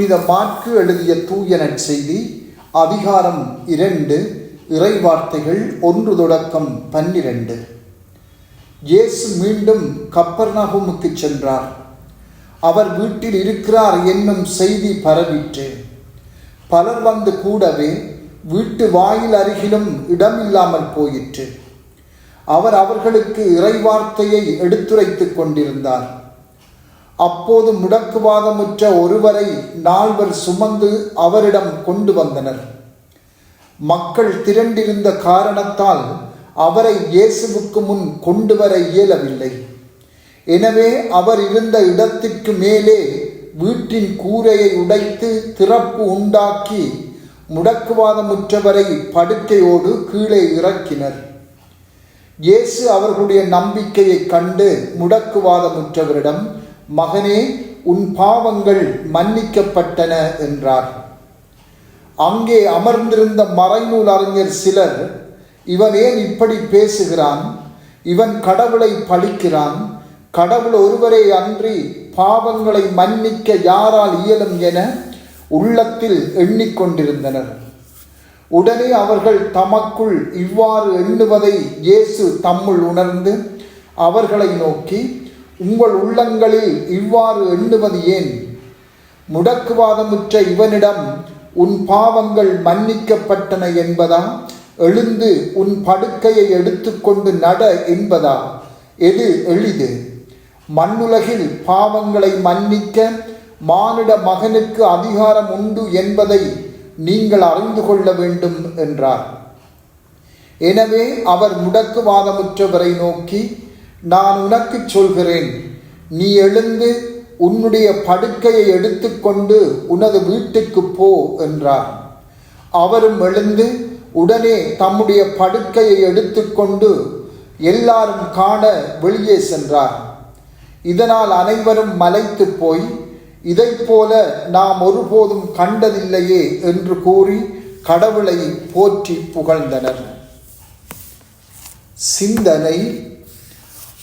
புனித மாற்கு எழுதிய தூய செய்தி அதிகாரம் இரண்டு இறைவார்த்தைகள் ஒன்று தொடக்கம் பன்னிரண்டு. இயேசு மீண்டும் கப்பர்நகுமுக்கு சென்றார். அவர் வீட்டில் இருக்கிறார் என்னும் செய்தி பரவிற்று. பலர் வந்து கூடவே வீட்டு வாயில் அருகிலும் இடமில்லாமல் போயிற்று. அவர் அவர்களுக்கு இறைவார்த்தையை எடுத்துரைத்துக் கொண்டிருந்தார். அப்போது முடக்குவாதமுற்ற ஒருவரை நால்வர் சுமந்து அவரிடம் கொண்டு வந்தனர். மக்கள் திரண்டிருந்த காரணத்தால் அவரை இயேசுவுக்கு முன் கொண்டு வர இயலவில்லை. எனவே அவர் இருந்த இடத்திற்கு மேலே வீட்டின் கூரையை உடைத்து திறப்பு உண்டாக்கி முடக்குவாதமுற்றவரை படுக்கையோடு கீழே இறக்கினர். இயேசு அவர்களுடைய நம்பிக்கையை கண்டு முடக்குவாதமுற்றவரிடம் மகனே உன் பாவங்கள் மன்னிக்கப்பட்டன என்றார். அங்கே அமர்ந்திருந்த மறைநூல் அறிஞர் சிலர் இவன் ஏன் இப்படி பேசுகிறான்? இவன் கடவுளை பழிக்கிறான். கடவுள் ஒருவரே அன்றி பாவங்களை மன்னிக்க யாரால் இயலும் என உள்ளத்தில் எண்ணிக்கொண்டிருந்தனர். உடனே அவர்கள் தமக்குள் இவ்வாறு எண்ணுவதை இயேசு தம்முள் உணர்ந்து அவர்களை நோக்கி உங்கள் உள்ளங்களில் இவ்வாறு எண்ணுவது ஏன்? முடக்குவாதமுற்ற இவனிடம் உன் பாவங்கள் மன்னிக்கப்பட்டன என்பதா? எழுந்து உன் படுக்கையை எடுத்துக்கொண்டு நட என்பதா? எது எளிது? மண்ணுலகில் பாவங்களை மன்னிக்க மானிட மகனுக்கு அதிகாரம் உண்டு என்பதை நீங்கள் அறிந்து கொள்ள வேண்டும் என்றார். எனவே அவர் முடக்குவாதமுற்றவரை நோக்கி நான் உனக்கு சொல்கிறேன். நீ எழுந்து உன்னுடைய படுக்கையை எடுத்துக்கொண்டு உனது வீட்டுக்கு போ என்றார். அவரும் எழுந்து உடனே தம்முடைய படுக்கையை எடுத்துக்கொண்டு எல்லாரும் காண வெளியே சென்றார். இதனால் அனைவரும் மலைத்து போய் இதை போல நாம் ஒருபோதும் கண்டதில்லையே என்று கூறி கடவுளை போற்றி புகழ்ந்தனர். சிந்தனை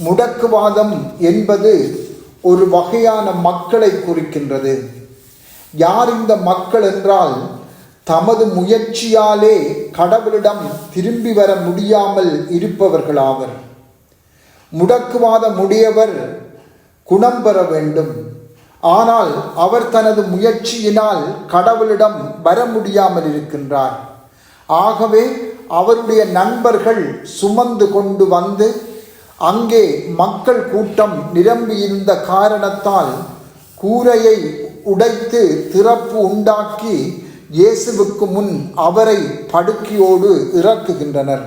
முடக்குவாதம் என்பது ஒரு வகையான மக்களை குறிக்கின்றது. யார் இந்த மக்கள் என்றால் தமது முயற்சியாலே கடவுளிடம் திரும்பி வர முடியாமல் இருப்பவர்களாவர் முடக்குவாத முடியவர் குணம் பெற வேண்டும். ஆனால் அவர் தனது முயற்சியினால் கடவுளிடம் வர முடியாமல் இருக்கின்றார். ஆகவே அவருடைய நண்பர்கள் சுமந்து கொண்டு வந்து அங்கே மக்கள் கூட்டம் நிரம்பியிருந்த காரணத்தால் கூரையை உடைத்து திறப்பு உண்டாக்கி இயேசுவுக்கு முன் அவரை படுக்கையோடு இறக்குகின்றனர்.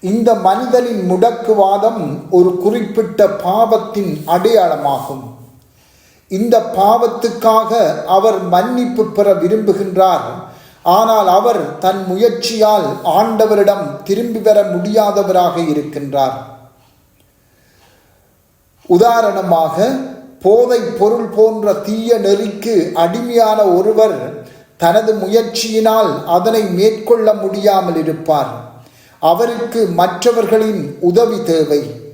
இந்த மனிதனின் முடக்குவாதம் ஒரு குறிப்பிட்ட பாவத்தின் அடையாளமாகும். இந்த பாவத்துக்காக அவர் மன்னிப்பு பெற விரும்புகின்றார். ஆனால் அவர் தன் முயற்சியால் ஆண்டவரிடம் திரும்பி பெற முடியாதவராக இருக்கின்றார். உதாரணமாக போதை பொருள் போன்ற தீய நெறிக்கு அடிமையான ஒருவர் தனது முயற்சியினால் அதனை மேற்கொள்ள முடியாமல் இருப்பார். அவருக்கு மற்றவர்களின் உதவி தேவை.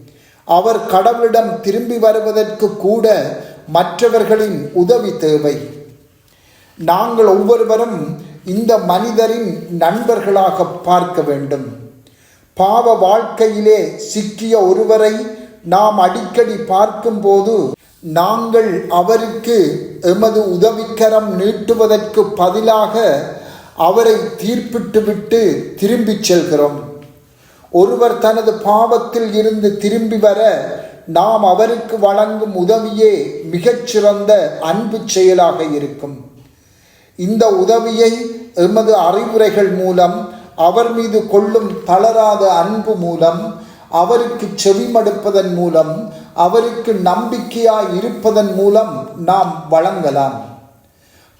அவர் கடவுளிடம் திரும்பி வருவதற்கு கூட மற்றவர்களின் உதவி தேவை. நாங்கள் ஒவ்வொருவரும் இந்த மனிதரின் நண்பர்களாக பார்க்க வேண்டும். பாவ வாழ்க்கையிலே சிக்கிய ஒருவரை நாம் அடிக்கடி பார்க்கும்போது நாங்கள் அவருக்கு எமது உதவிக்கரம் நீட்டுவதற்கு பதிலாக அவரை தீர்ப்பிட்டுவிட்டு திரும்பிச் செல்கிறோம். ஒருவர் தனது பாவத்தில் இருந்து திரும்பி வர நாம் அவருக்கு வழங்கும் உதவியே மிகச்சிறந்த அன்பு செயலாக இருக்கும். இந்த உதவியை எமது அறிவுரைகள் மூலம் அவர் மீது கொள்ளும் தளராத அன்பு மூலம் அவருக்கு செவிமடுப்பதன் மூலம் அவருக்கு நம்பிக்கையாய் இருப்பதன் மூலம் நாம் வழங்கலாம்.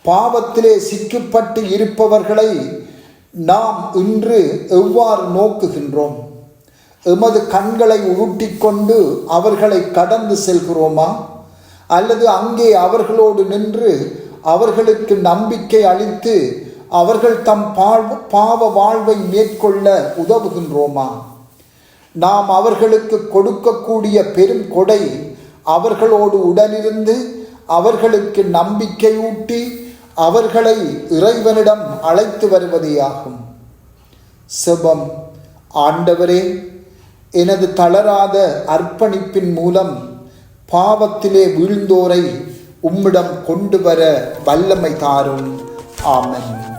பாவத்திலே சிக்கப்பட்டு இருப்பவர்களை நாம் இன்று எவ்வாறு நோக்குகின்றோம்? எமது கண்களை உருட்டிக்கொண்டு அவர்களை கடந்து செல்கிறோமா? அல்லது அங்கே அவர்களோடு நின்று அவர்களுக்கு நம்பிக்கை அளித்து அவர்கள் தம் பாவ வாழ்வை மேற்கொள்ள உதவுகின்றோமா? நாம் அவர்களுக்கு கொடுக்கக்கூடிய பெரும் கொடை அவர்களோடு உடனிருந்து அவர்களுக்கு நம்பிக்கையூட்டி அவர்களை இறைவனிடம் அழைத்து வருவதேயாகும். செபம். ஆண்டவரே எனது தளராத அர்ப்பணிப்பின் மூலம் பாவத்திலே வீழ்ந்தோரை உம்மிடம் கொண்டு வர வல்லமை தாரும். ஆமன்.